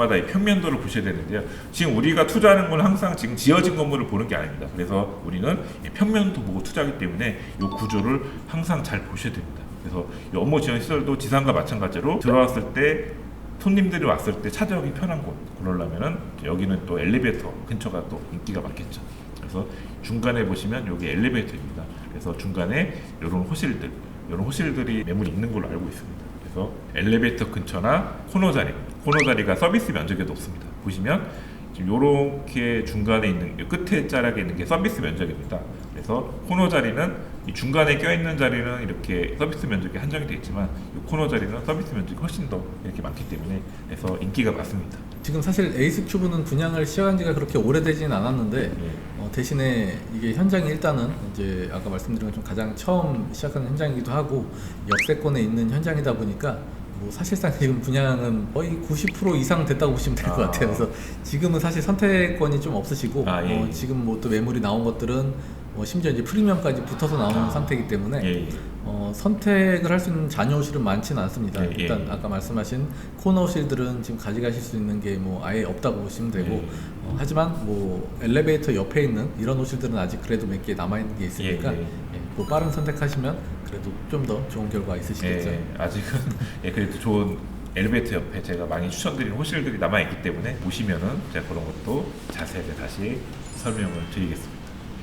때마다 이 평면도를 보셔야 되는데요. 지금 우리가 투자하는 건 항상 지금 지어진 건물을 보는 게 아닙니다. 그래서 우리는 이 평면도 보고 투자하기 때문에 이 구조를 항상 잘 보셔야 됩니다. 그래서 이 업무 지원 시설도 지상과 마찬가지로 들어왔을 때 손님들이 왔을 때 찾아오기 편한 곳 그러려면은 여기는 또 엘리베이터 근처가 또 인기가 많겠죠. 그래서 중간에 보시면 여기 엘리베이터입니다. 그래서 중간에 이런 호실들, 이런 호실들이 매물이 있는 걸로 알고 있습니다. 그래서 엘리베이터 근처나 코너 자리, 코너 자리가 서비스 면적이 높습니다. 보시면 지금 이렇게 중간에 있는 이 끝에 자락에 있는 게 서비스 면적입니다. 그래서 코너 자리는 이 중간에 껴있는 자리는 이렇게 서비스 면적이 한정이 되어 있지만 이 코너 자리는 서비스 면적이 훨씬 더 이렇게 많기 때문에 그래서 인기가 많습니다. 지금 사실 에이스 큐브는 분양을 시작한 지가 그렇게 오래되지는 않았는데 예. 어, 대신에 이게 현장이 일단은 이제 아까 말씀드린 것처럼 가장 처음 시작하는 현장이기도 하고 역세권에 있는 현장이다 보니까 뭐 사실상 지금 분양은 거의 90% 이상 됐다고 보시면 될것 아. 같아요. 그래서 지금은 사실 선택권이 좀 없으시고 아, 예, 어, 예. 지금 뭐 또 매물이 나온 것들은 뭐 심지어 이제 프리미엄까지 붙어서 나오는 아. 상태이기 때문에 예, 예. 어, 선택을 할 수 있는 잔여호실은 많지는 않습니다. 예, 예. 일단 아까 말씀하신 코너호실들은 지금 가져가실 수 있는 게 뭐 아예 없다고 보시면 되고 예. 어, 하지만 뭐 엘리베이터 옆에 있는 이런 호실들은 아직 그래도 몇 개 남아 있는 게 있으니까 예, 예. 예, 뭐 빠른 선택하시면 그래도 좀 더 좋은 결과 있으시겠죠. 예, 아직은 예, 그래도 좋은 엘리베이터 옆에 제가 많이 추천드린 호실들이 남아 있기 때문에 보시면은 제가 그런 것도 자세하게 다시 설명을 드리겠습니다.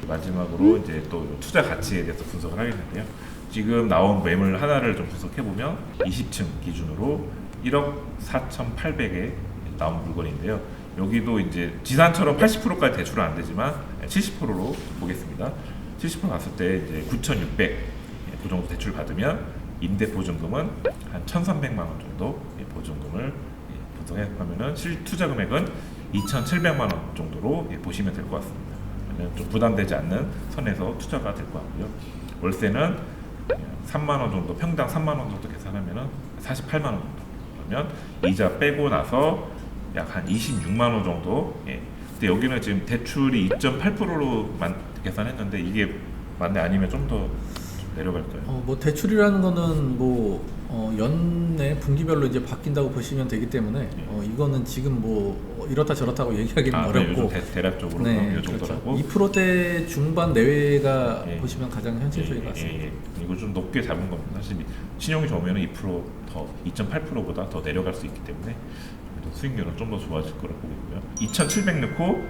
마지막으로 이제 또 투자 가치에 대해서 분석을 하겠는데요. 지금 나온 매물 하나를 좀 분석해 보면 20층 기준으로 1억 4,800에 나온 물건인데요. 여기도 이제 지산처럼 80%까지 대출은 안 되지만 70%로 보겠습니다. 70% 갔을 때 이제 9,600 예, 그 정도 대출 받으면 임대 보증금은 한 1,300만 원 정도 예, 보증금을 예, 분석하면은 실 투자 금액은 2,700만 원 정도로 예, 보시면 될 것 같습니다. 좀 부담되지 않는 선에서 투자가 될 것 같고요. 월세는 3만 원 정도 평당 3만 원 정도 계산하면은 48만 원 정도. 그러면 이자 빼고 나서 약 한 26만 원 정도. 예. 근데 여기는 지금 대출이 2.8%로 만 계산했는데 이게 맞네 아니면 좀더 내려갈까요? 어, 뭐 대출이라는 거는 뭐 어, 연내 분기별로 이제 바뀐다고 보시면 되기 때문에 어, 이거는 지금 뭐 이렇다 저렇다고 얘기하기는 아, 네, 어렵고 요즘 대, 대략적으로 네, 이 그렇죠. 정도라고. 2%대 중반 내외가 예. 보시면 가장 현실적인 것 같습니다. 예, 예. 이거 좀 높게 잡은 겁니다. 사실 신용이 좋으면 2%더 2.8%보다 더 내려갈 수 있기 때문에 수익률은 좀 더 좋아질 거라고 보고요. 2,700 넣고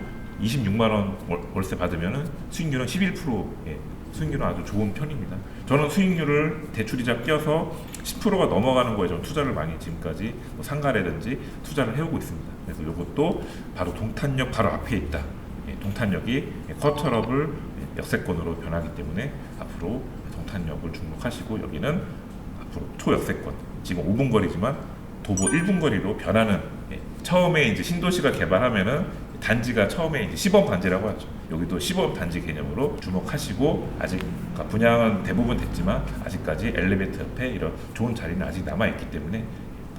26만 원 월- 월세 받으면은 수익률은 11% 예. 수익률은 아주 좋은 편입니다. 저는 수익률을 대출이자 끼어서 10%가 넘어가는 거에 좀 투자를 많이 지금까지 뭐 상가라든지 투자를 해오고 있습니다. 그래서 이것도 바로 동탄역 바로 앞에 있다. 예, 동탄역이 커터럽을 역세권으로 변하기 때문에 앞으로 동탄역을 주목하시고 여기는 앞으로 초역세권 지금 5분 거리지만 도보 1분 거리로 변하는 예, 처음에 이제 신도시가 개발하면은 단지가 처음에 이제 시범 단지라고 하죠. 여기도 시범 단지 개념으로 주목하시고 아직 그러니까 분양은 대부분 됐지만 아직까지 엘리베이터 옆에 이런 좋은 자리는 아직 남아 있기 때문에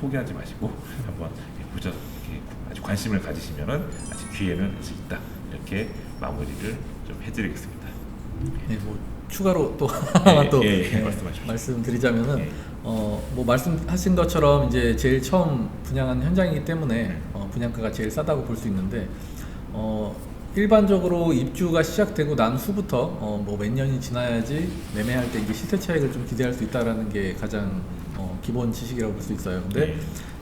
포기하지 마시고 한번 예, 이렇게 아주 관심을 가지시면은 아직 기회는 아직 있다 이렇게 마무리를 좀 해드리겠습니다. 네, 뭐 추가로 또 예, 하나 또 예, 예, 네, 말씀하십시오. 말씀드리자면은 예. 어뭐 말씀하신 것처럼 이제 제일 처음 분양한 현장이기 때문에 네. 어, 분양가가 제일 싸다고 볼 수 있는데 어 일반적으로 입주가 시작되고 난 후부터 어 뭐몇 년이 지나야지 매매할 때 이게 시세 차익을 좀 기대할 수 있다라는 게 가장 어 기본 지식이라고 볼 수 있어요. 근데 네.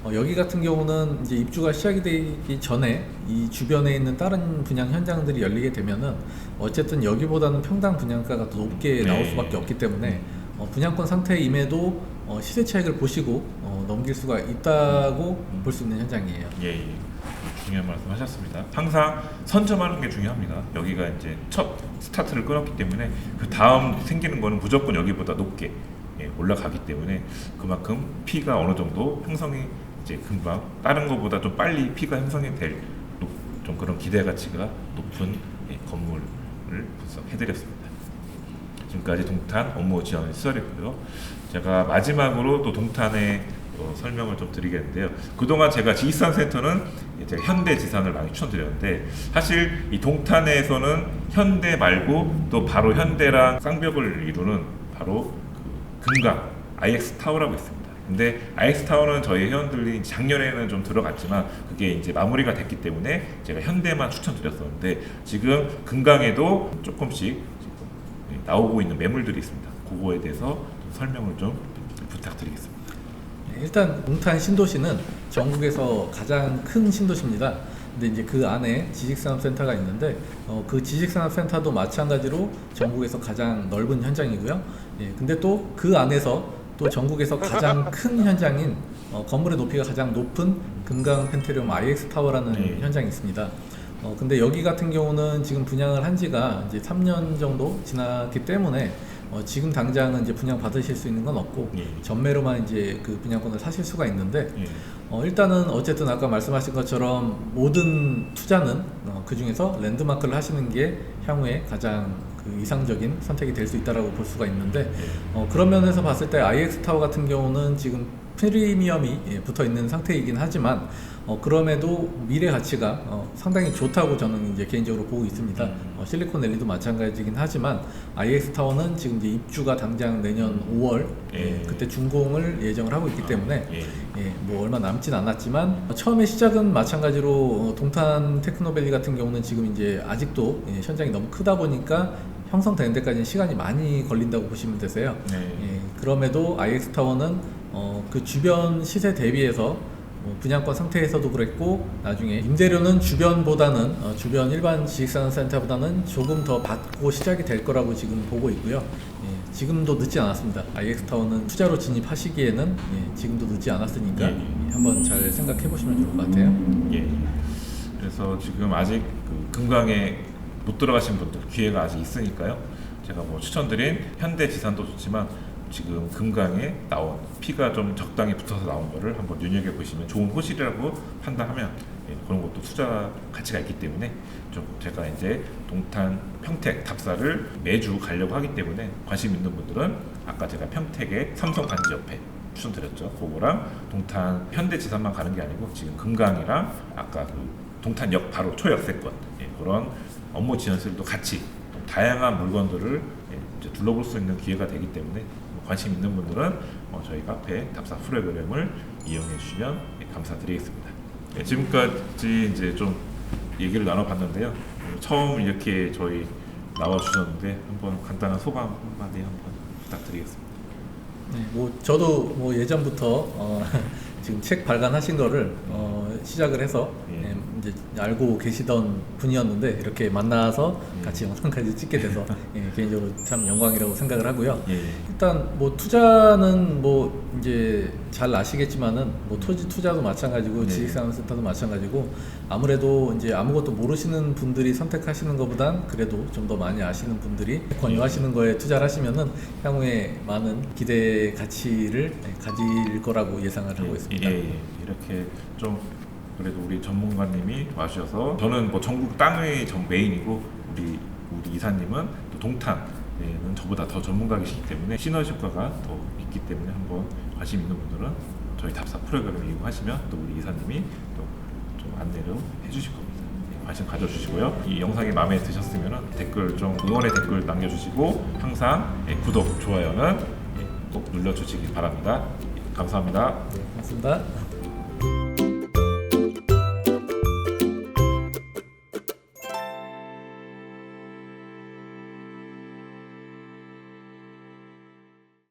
어, 여기 같은 경우는 이제 입주가 시작이 되기 전에 이 주변에 있는 다른 분양 현장들이 열리게 되면은 어쨌든 여기보다는 평당 분양가가 더 높게 네. 나올 수밖에 없기 때문에 어, 분양권 상태임에도 어, 시세 차익을 보시고 어, 넘길 수가 있다고 볼 수 있는 현장이에요. 예, 예. 중요한 말씀 하셨습니다. 항상 선점하는 게 중요합니다. 여기가 이제 첫 스타트를 끊었기 때문에 그 다음 생기는 거는 무조건 여기보다 높게 예, 올라가기 때문에 그만큼 피가 어느 정도 형성이 이제 금방 다른 것보다 좀 빨리 피가 형성이 될 좀 그런 기대 가치가 높은 예, 건물을 분석해드렸습니다. 지금까지 동탄 업무 지원 시설이고요. 제가 마지막으로 또 동탄의 어, 설명을 좀 드리겠는데요. 그동안 제가 지산 센터는 이제 현대 지산을 많이 추천드렸는데 사실 이 동탄에서는 현대 말고 또 바로 현대랑 쌍벽을 이루는 바로 그 금강 IX 타워라고 있습니다. 근데 IX 타워는 저희 회원들이 작년에는 좀 들어갔지만 그게 이제 마무리가 됐기 때문에 제가 현대만 추천드렸었는데 지금 금강에도 조금씩 나오고 있는 매물들이 있습니다. 그거에 대해서 좀 설명을 좀 부탁드리겠습니다. 네, 일단 동탄 신도시는 전국에서 가장 큰 신도시입니다. 근데 이제 그 안에 지식산업센터가 있는데 어, 그 지식산업센터도 마찬가지로 전국에서 가장 넓은 현장이고요. 예, 근데 또 그 안에서 또 전국에서 가장 큰 현장인 어, 건물의 높이가 가장 높은 금강 펜트리움 IX 타워라는 네. 현장이 있습니다. 어, 근데 여기 같은 경우는 지금 분양을 한 지가 이제 3년 정도 지났기 때문에 어, 지금 당장은 이제 분양 받으실 수 있는 건 없고 예. 전매로만 이제 그 분양권을 사실 수가 있는데 예. 어, 일단은 어쨌든 아까 말씀하신 것처럼 모든 투자는 어, 그 중에서 랜드마크를 하시는 게 향후에 가장 그 이상적인 선택이 될 수 있다라고 볼 수가 있는데 예. 어, 그런 면에서 봤을 때 IX 타워 같은 경우는 지금 프리미엄이 예, 붙어 있는 상태이긴 하지만 어, 그럼에도 미래 가치가 어, 상당히 좋다고 저는 이제 개인적으로 보고 있습니다. 음. 어, 실리콘밸리도 마찬가지긴 하지만 IX 타워는 지금 이제 입주가 당장 내년 5월 예. 그때 준공을 예정을 하고 있기 때문에 예. 예, 뭐 얼마 남진 않았지만 어, 처음에 시작은 마찬가지로 어, 동탄 테크노밸리 같은 경우는 지금 이제 아직도 예, 현장이 너무 크다 보니까 형성되는 데까지는 시간이 많이 걸린다고 보시면 되세요. 네. 예, 그럼에도 IX 타워는 어, 그 주변 시세 대비해서 뭐 분양권 상태에서도 그랬고 나중에 임대료는 주변보다는 어, 주변 일반 지식산업센터보다는 조금 더 받고 시작이 될 거라고 지금 보고 있고요. 예, 지금도 늦지 않았습니다. IX 타워는 투자로 진입하시기에는 예, 지금도 늦지 않았으니까 예, 예. 예, 한번 잘 생각해 보시면 좋을 것 같아요. 예. 그래서 지금 아직 그 금강에 못 들어가신 분들 기회가 아직 있으니까요. 제가 뭐 추천드린 현대 지산도 좋지만 지금 금강에 나온 피가 좀 적당히 붙어서 나온 거를 한번 눈여겨 보시면 좋은 호실이라고 판단하면 예, 그런 것도 투자 가치가 있기 때문에 좀 제가 이제 동탄 평택 답사를 매주 가려고 하기 때문에 관심 있는 분들은 아까 제가 평택의 삼성 반지 옆에 추천드렸죠. 그거랑 동탄 현대지산만 가는 게 아니고 지금 금강이랑 아까 그 동탄역 바로 초역세권 예, 그런 업무 지원실도 같이 좀 다양한 물건들을 예, 둘러볼 수 있는 기회가 되기 때문에 관심 있는 분들은 어, 저희 카페 답사 프로그램을 이용해 주시면 예, 감사드리겠습니다. 예, 지금까지 이제 좀 얘기를 나눠봤는데요. 어, 처음 이렇게 저희 나와 주셨는데 한번 간단한 소감 한마디 한번 부탁드리겠습니다. 네, 뭐 저도 뭐 예전부터 어, 지금 책 발간하신 거를 어, 시작을 해서 예. 예, 이제 알고 계시던 분이었는데 이렇게 만나서 예. 같이 영상까지 찍게 돼서 예, 개인적으로 참 영광이라고 생각을 하고요. 예. 일단 뭐 투자는 뭐 이제 잘 아시겠지만은 뭐 토지 투자도 마찬가지고 네. 지식산업센터도 마찬가지고 아무래도 이제 아무것도 모르시는 분들이 선택하시는 것보단 그래도 좀 더 많이 아시는 분들이 권유하시는 거에 투자를 하시면은 향후에 많은 기대 가치를 네, 가질 거라고 예상을 하고 있습니다. 예, 예. 이렇게 좀 그래도 우리 전문가님이 와주셔서 저는 뭐 전국 땅의 전 메인이고 우리 우리 이사님은 또 동탄에는 저보다 더 전문가이시기 때문에 시너지 효과가 더 있기 때문에 한번 관심 있는 분들은 저희 답사 프로그램을 이용하시면 또 우리 이사님이 또 좀 안내를 해주실 겁니다. 예, 관심 가져주시고요. 이 영상이 마음에 드셨으면 댓글 좀 응원의 댓글 남겨주시고 항상 예, 구독 좋아요는 예, 꼭 눌러주시기 바랍니다. 예, 감사합니다. 고맙습니다.